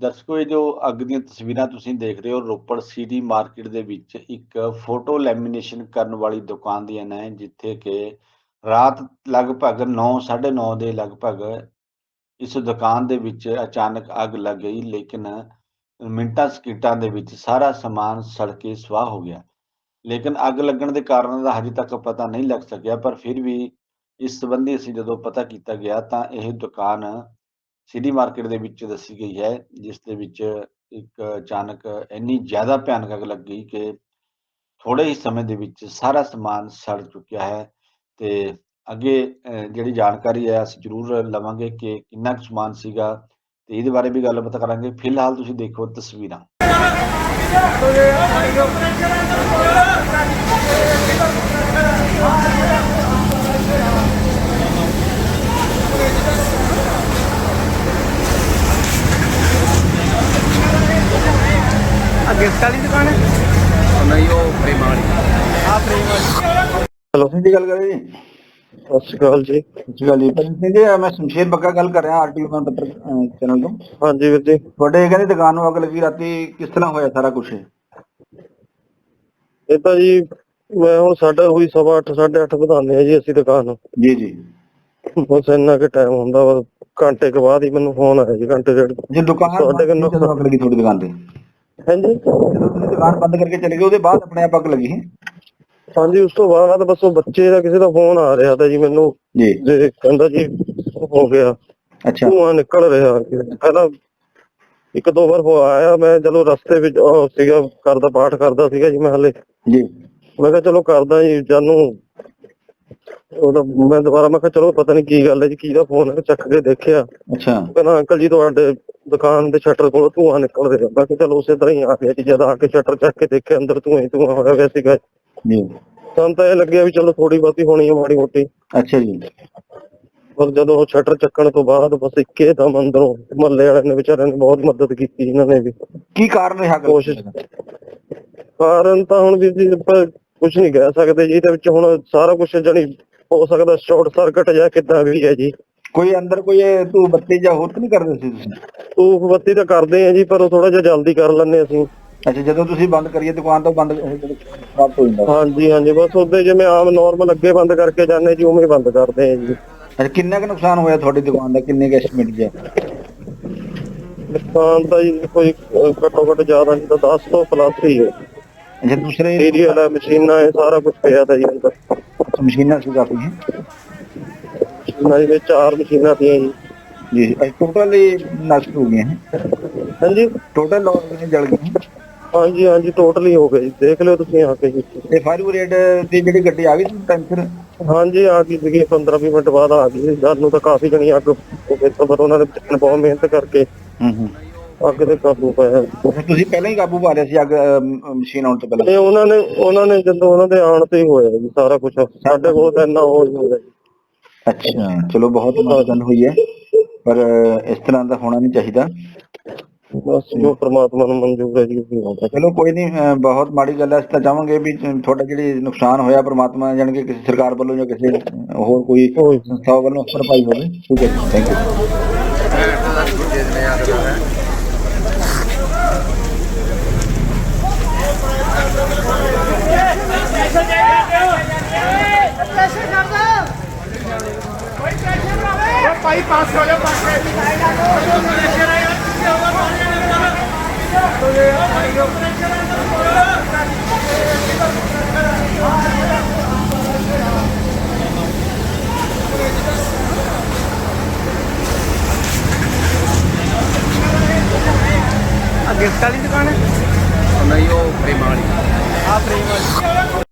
ਦਰਸ਼ਕੋ, ਇਹ ਜੋ ਅੱਗ ਦੀਆਂ ਤਸਵੀਰਾਂ ਤੁਸੀਂ ਦੇਖ ਰਹੇ ਹੋ, ਰੋਪੜ ਸਿਟੀ ਮਾਰਕੀਟ ਦੇ ਵਿੱਚ ਇੱਕ ਫੋਟੋ ਲੈਮੀਨੇਸ਼ਨ ਕਰਨ ਵਾਲੀ ਦੁਕਾਨ ਦੀਆਂ ਨੇ, ਜਿੱਥੇ ਕਿ ਰਾਤ ਲਗਭਗ 9:30 ਦੇ ਲਗਭਗ ਇਸ ਦੁਕਾਨ ਦੇ ਵਿੱਚ ਅਚਾਨਕ ਅੱਗ ਲੱਗ ਗਈ, ਲੇਕਿਨ ਮਿੰਟਾਂ, ਸਕਿੰਟਾਂ ਦੇ ਵਿੱਚ ਸਾਰਾ ਸਮਾਨ ਸੜ ਕੇ ਸਵਾਹ ਹੋ ਗਿਆ। ਲੇਕਿਨ ਅੱਗ ਲੱਗਣ ਦੇ ਕਾਰਨ ਦਾ ਹਜੇ ਤੱਕ ਪਤਾ ਨਹੀਂ ਲੱਗ ਸਕਿਆ, ਪਰ ਫਿਰ ਵੀ ਇਸ ਸੰਬੰਧੀ ਅਸੀਂ ਜਦੋਂ ਪਤਾ ਕੀਤਾ ਗਿਆ ਤਾਂ ਇਹ ਦੁਕਾਨ ਸਿਟੀ ਮਾਰਕੀਟ ਦੇ ਵਿੱਚ ਦੱਸੀ ਗਈ ਹੈ, ਜਿਸ ਦੇ ਵਿੱਚ ਇੱਕ ਅਚਾਨਕ ਇੰਨੀ ਜ਼ਿਆਦਾ ਭਿਆਨਕ ਅੱਗ ਲੱਗ ਗਈ ਕਿ ਥੋੜੇ ਹੀ ਸਮੇਂ ਦੇ ਵਿੱਚ ਸਾਰਾ ਸਮਾਨ ਸੜ ਚੁੱਕਿਆ ਹੈ ਤੇ ਅੱਗੇ ਜਿਹੜੀ ਜਾਣਕਾਰੀ ਹੈ, ਅਸੀਂ ਜ਼ਰੂਰ ਲਵਾਂਗੇ ਕਿ ਕਿੰਨਾ ਕੁ ਸਮਾਨ ਸੀਗਾ ਤੇ ਇਹਦੇ ਬਾਰੇ ਵੀ ਗੱਲਬਾਤ ਕਰਾਂਗੇ। ਫਿਲਹਾਲ ਤੁਸੀਂ ਦੇਖੋ ਤਸਵੀਰਾਂ। ਗਿਫਟ ਵਾਲੀ ਦੁਕਾਨ ਹੈ? ਨਹੀਂ ਉਹ ਪ੍ਰੇਮਾਂ ਵਾਲੀ। ਆ ਫਰੇਮ ਵਾਲੀ। ਹੈਲੋ ਦੀ ਗੱਲ ਕਰੇ ਜੀ? ਸਤਿ ਸ਼੍ਰੀ ਅਕਾਲ ਜੀ। ਸਤਿ ਸ਼੍ਰੀ ਅਕਾਲ ਜੀ। ਪੰਜ ਜੀ ਮੈਂ ਸ਼ਮਸ਼ੇਰ ਬੱਗਾ ਗੱਲ ਕਰ ਰਿਹਾ ਆਰਟੀਓ ਪੱਤਰ ਚੈਨਲ ਤੋਂ। ਹਾਂਜੀ ਵੀਰ ਜੀ। ਤੁਹਾਡੇ ਕਹਿੰਦੇ ਦੁਕਾਨ ਨੂੰ ਅੱਗ ਲੱਗੀ ਰਾਤੀ ਕਿਸ ਤਰ੍ਹਾਂ ਹੋਇਆ ਸਾਰਾ ਕੁਝ ਇਹ ਤਾਂ ਜੀ ਮੈਂ ਹੁਣ ਸਾਡਾ ਹੋਈ ਸਵਾ ਅੱਠ, ਸਾਢੇ 8:30 ਵਧਾਉਂਦੇ ਆ ਜੀ ਅਸੀਂ ਦੁਕਾਨ ਜੀ ਜੀ। ਬਸ ਇੰਨਾ ਕਿ ਟਾਈਮ ਹੁੰਦਾ ਵਾ। ਘੰਟੇ ਕੁ ਬਾਅਦ ਹੀ ਮੈਨੂੰ ਫੋਨ ਆਇਆ ਜੀ ਘੰਟੇ ਡੇਢ। ਜੇ ਦੁਕਾਨ ਤੁਹਾਡੇ ਅੱਗ ਲੱਗੀ ਤੁਹਾਡੀ ਦੁਕਾਨ ਤੇ? ਹਾਂਜੀ। ਜਦੋਂ ਤੁਸੀਂ ਦੁਕਾਨ ਬੰਦ ਕਰਕੇ ਚਲੇ ਗਏ ਉਹਦੇ ਬਾਅਦ ਆਪਣੇ ਆਪ ਅੱਗ ਲੱਗੀ ਹੈ ਹਾਂਜੀ ਉਸ ਤੋਂ ਬਾਅਦ ਬਸ ਉਹ ਬੱਚੇ ਦਾ ਕਿਸੇ ਦਾ ਫੋਨ ਆ ਰਿਹਾ ਤਾਂ ਜੀ ਮੈਨੂੰ ਜੀ। ਜੇ ਕਹਿੰਦਾ ਜੀ ਹੋ ਗਿਆ। ਅੱਛਾ। ਧੂੰਆਂ ਨਿਕਲ ਰਿਹਾ। ਪਹਿਲਾਂ ਇੱਕ ਦੋ ਵਾਰ ਹੋ ਆਇਆ ਮੈਂ ਚਲੋ ਰਸਤੇ ਵਿੱਚ ਉਹ ਸੀਗਾ ਕਰਦਾ ਪਾਠ ਕਰਦਾ ਸੀਗਾ ਜੀ ਮੈਂ ਹਲੇ। ਜੀ। ਮੈਂ ਕਿਹਾ ਚਲੋ ਕਰਦਾ ਜੀ ਜਾਨੂੰ। ਉਹਦਾ ਮੈਂ ਦੁਬਾਰਾ ਮੈਂ ਕਿਹਾ ਚਲੋ ਪਤਾ ਨਹੀਂ ਕੀ ਗੱਲ ਹੈ ਜੀ ਕੀ ਦਾ ਫੋਨ ਹੈ ਚੱਕ ਕੇ ਦੇਖਿਆ। ਅੱਛਾ। ਕਹਿੰਦਾ ਅੰਕਲ ਜੀ ਤੁਹਾਡੇ ਦੁਕਾਨ ਦੇ ਸ਼ਟਰ ਕੋਲ ਧੂੰਆਂ ਨਿਕਲ ਰਿਹਾ ਮੈਂ ਕਿਹਾ ਚਲੋ ਉਸੇ ਤਰ੍ਹਾਂ ਹੀ ਆ ਗਿਆ ਜੀ ਜਦ ਆ ਕੇ ਸ਼ਟਰ ਚੱਕ ਕੇ ਦੇਖਿਆ ਅੰਦਰ ਧੂੰਆਂ ਹੀ ਧੂੰਆਂ ਹੋਇਆ ਹੋਇਆ ਸੀਗਾ। ਜੀ। ਸਾਨੂੰ ਤਾਂ ਇਹ ਲੱਗਿਆ ਵੀ ਚਲੋ ਥੋੜੀ ਬਹੁਤੀ ਹੋਣੀ ਹੈ ਮਾੜੀ ਮੋਟੀ। ਅੱਛਾ ਜੀ। ਪਰ ਜਦੋਂ ਉਹ ਸ਼ਟਰ ਚੱਕਣ ਤੋਂ ਬਾਅਦ ਬਸ ਇੱਕੇ ਦਮ ਅੰਦਰੋਂ ਮਹੱਲੇ ਵਾਲਿਆਂ ਨੇ ਵਿਚਾਰਿਆਂ ਨੇ ਬਹੁਤ ਮਦਦ ਕੀਤੀ ਇਹਨਾਂ ਨੇ ਵੀ। ਕੀ ਕਾਰਨ ਰਿਹਾ ਕੋਸ਼ਿਸ਼-? ਕਾਰਨ ਤਾਂ ਹੁਣ ਵੀ ਜੀ ਆਪਾਂ ਕੁਝ ਨਹੀਂ ਕਹਿ ਸਕਦੇ ਜੀ। ਇਹਦੇ ਵਿੱਚ ਹੁਣ ਸਾਰਾ ਕੁਝ ਜਣੀ ਹੋ ਸਕਦਾ ਸ਼ਾਰਟ ਸਰਕਟ ਜਾਂ ਕਿੱਦਾਂ ਵੀ ਹੈ ਜੀ। ਕੋਈ ਅੰਦਰ ਕੋਈ ਇਹ ਤੂੰ ਬੱਤੀ ਜਾਂ ਹੋਰ ਤਾਂ ਨਹੀਂ ਕਰਦੇ ਸੀ ਤੁਸੀਂ? ਧੂਫ ਬੱਤੀ ਤਾਂ ਕਰਦੇ ਆ ਜੀ ਪਰ ਉਹ ਥੋੜਾ ਜਿਹਾ ਜਲਦੀ ਕਰ ਲੈਂਦੇ ਅਸੀਂ। ਅੱਛਾ ਜਦੋਂ ਤੁਸੀਂ ਬੰਦ ਕਰੀਏ ਦੁਕਾਨ ਤੋਂ ਬੰਦ ਖਰਾਬ ਹੋ ਜਾਂਦਾ। ਹਾਂਜੀ ਹਾਂਜੀ ਬਸ ਉਹਦੇ ਜਿਵੇਂ ਆਮ ਨਾਰਮਲ ਅੱਗੇ ਬੰਦ ਕਰਕੇ ਜਾਂਦੇ ਜੀ ਉਵੇਂ ਹੀ ਬੰਦ ਕਰਦੇ ਆ ਜੀ। ਅੱਛਾ ਕਿੰਨਾ ਕੁ ਨੁਕਸਾਨ ਹੋਇਆ ਤੁਹਾਡੀ ਦੁਕਾਨ ਦਾ? ਕਿੰਨੇ ਕੁ ਐਸਟੀਮੇਟ ਜੀ? ਨੁਕਸਾਨ ਤਾਂ ਜੀ ਕੋਈ ਘੱਟੋ ਘੱਟ ਜ਼ਿਆਦਾ ਨਹੀਂ ਤਾਂ 10 ਤੋਂ ਪਲੱਸ ਹੀ ਹੈ। ਅੱਛਾ ਦੂਸਰੇ ਏਰੀਆ ਦਾ ਮਸ਼ੀਨਾਂ ਇਹ ਸਾਰਾ ਕੁਝ ਪਿਆ ਤਾਂ ਜੀ ਅੰਦਰ। ਮਸ਼ੀਨਾਂ ਸੀ ਕਾਫੀ ਹੈ? ਦੇ ਵਿੱਚ ਚਾਰ ਮਸ਼ੀਨਾਂ ਤੀਆਂ ਜੀ। ਜੀ ਟੋਟਲ ਹੀ ਨਸ਼ਟ ਹੋ ਗਏ ਹੈ। ਹਾਂਜੀ? ਟੋਟਲ ਲੋਕ ਜਲ ਗਏ ਹੈ। ਹਾਂਜੀ ਹਾਂਜੀ ਟੋਟਲੀ ਹੋ ਗਏ ਜੀ। ਦੇਖ ਲਿਓ ਤੁਸੀਂ ਆ ਕੇ ਜੀ। ਤੇ ਫਾਇਰ ਬ੍ਰਿਗੇਡ ਦੀ ਜਿਹੜੀ ਗੱਡੀ ਆ ਗਈ ਸੀ ਟਾਈਮ ਸਿਰ ਹਾਂਜੀ ਆ ਗਈ ਸੀਗੀ 15 20 ਮਿੰਟ ਬਾਅਦ ਆ ਗਈ। ਜਦ ਨੂੰ ਤਾਂ ਕਾਫੀ ਜਣੀ ਅੱਗ ਹੋ ਗਈ ਤਾਂ ਪਰ ਉਹਨਾਂ ਨੇ ਬਹੁਤ ਮਿਹਨਤ ਕਰਕੇ ਹੂੰ ਹੂੰ। ਅੱਗ ਤੇ ਕਾਬੂ ਪਾਇਆ। ਤੁਸੀਂ ਪਹਿਲਾਂ ਹੀ ਕਾਬੂ ਪਾ ਲਿਆ ਸੀ ਅੱਗ ਮਸ਼ੀਨ ਆਉਣ ਤੋਂ ਪਹਿਲਾਂ? ਤੇ ਉਹਨਾਂ ਨੇ ਉਹਨਾਂ ਨੇ ਜਦੋਂ ਉਹਨਾਂ ਦੇ ਆਉਣ ਤੇ ਹੀ ਹੋਇਆ ਜੀ ਸਾਰਾ ਕੁਝ ਸਾਡੇ ਕੋਲ ਤਾਂ ਇੰਨਾ ਹੋ ਜੀ। ਅੱਛਾ ਚਲੋ ਬਹੁਤ ਮਦਦ ਹੋਈ ਹੈ। ਪਰ ਇਸ ਤਰ੍ਹਾਂ ਦਾ ਹੋਣਾ ਨਹੀਂ ਚਾਹੀਦਾ। ਬਸ ਜੋ ਪ੍ਰਮਾਤਮਾ ਨੂੰ ਮਨਜ਼ੂਰ ਹੈ ਜੀ ਉਹ ਚਲੋ ਕੋਈ ਨਹੀਂ ਬਹੁਤ ਮਾੜੀ ਗੱਲ ਹੈ ਅਸੀਂ ਤਾਂ ਚਾਹਾਂਗੇ ਵੀ ਤੁਹਾਡਾ ਜਿਹੜੀ ਨੁਕਸਾਨ ਹੋਇਆ ਪ੍ਰਮਾਤਮਾ ਜਾਣ ਕੇ ਕਿਸੇ ਸਰਕਾਰ ਵੱਲੋਂ ਜਾਂ ਕਿਸੇ ਹੋਰ ਕੋਈ। ਸੰਸਥਾ ਵੱਲੋਂ ਭਰਪਾਈ ਹੋਵੇ। ਠੀਕ ਹੈ ਥੈਂਕ ਯੂ ਪਾਸ ਹੋ ਜਾ ਪਾਸ ਆ ਗਿਫਟ ਵਾਲੀ ਦੁਕਾਨ ਹੈ? ਨਹੀਂ ਉਹ ਪ੍ਰੇਮਾਂ ਵਾਲੀ। ਆ ਫਰੇਮ ਵਾਲੀ।